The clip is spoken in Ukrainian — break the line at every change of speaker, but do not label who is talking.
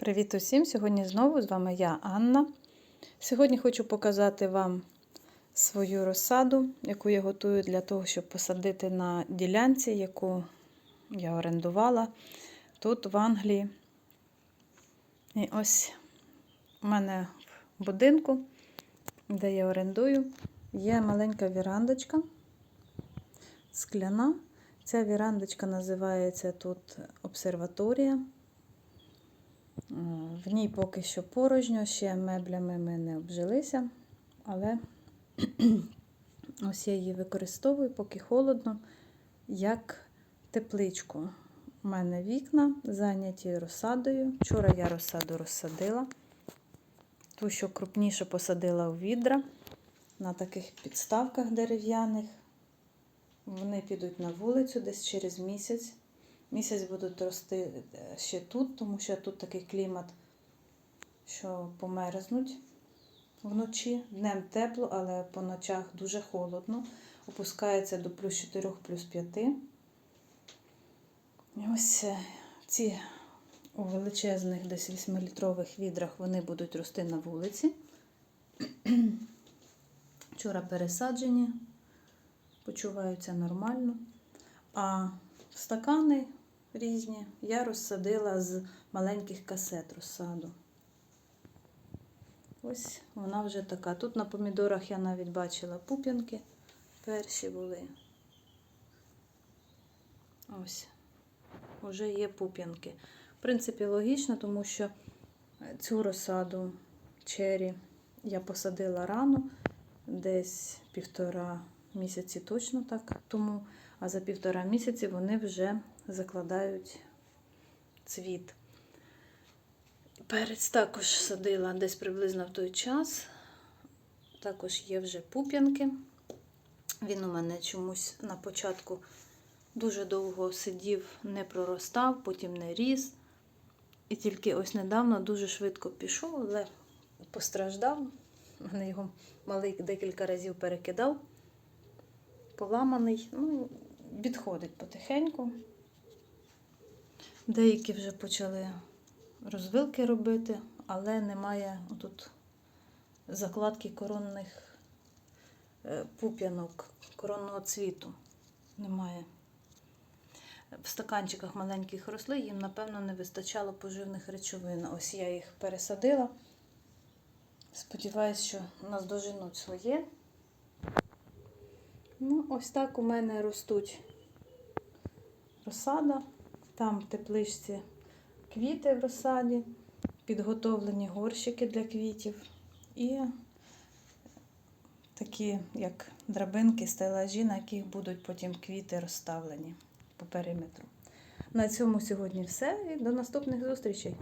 Привіт усім! Сьогодні знову з вами я, Анна. Сьогодні хочу показати вам свою розсаду, яку я готую для того, щоб посадити на ділянці, яку я орендувала тут, в Англії. І ось у мене в будинку, де я орендую, є маленька вірандочка, скляна. Ця вірандочка називається тут обсерваторія. В ній поки що порожньо, ще меблями ми не обжилися, але ось я її використовую, поки холодно, як тепличку. У мене вікна зайняті розсадою. Вчора я розсаду розсадила. Ту, що крупніше посадила у відра на таких підставках дерев'яних. Вони підуть на вулицю десь через місяць. Місяць будуть рости ще тут, тому що тут такий клімат, що померзнуть вночі. Днем тепло, але по ночах дуже холодно. Опускається до плюс 4, плюс 5. І ось ці у величезних десь 8-літрових відрах вони будуть рости на вулиці. Вчора пересаджені, почуваються нормально. А стакани різні я розсадила з маленьких касет розсаду. Ось вона вже така. Тут на помідорах я навіть бачила пуп'янки. Перші були. Ось, вже є пуп'янки. В принципі, логічно, тому що цю розсаду чері я посадила рано, десь півтора місяці точно так тому, а за півтора місяці вони вже закладають цвіт. Перець також садила десь приблизно в той час. Також є вже пуп'янки. Він у мене чомусь на початку дуже довго сидів, не проростав, потім не ріс. І тільки ось недавно дуже швидко пішов, але постраждав. Мене його малий декілька разів перекидав, поламаний, ну, відходить потихеньку. Деякі вже почали розвилки робити, але немає тут закладки коронних пуп'янок, коронного цвіту. Немає. В стаканчиках маленьких росли, їм, напевно, не вистачало поживних речовин. Ось я їх пересадила. Сподіваюсь, що нас доженуть своє. Ну, ось так у мене ростуть розсада. Там в тепличці квіти в розсаді, підготовлені горщики для квітів і такі, як драбинки, стелажі, на яких будуть потім квіти розставлені по периметру. На цьому сьогодні все і до наступних зустрічей!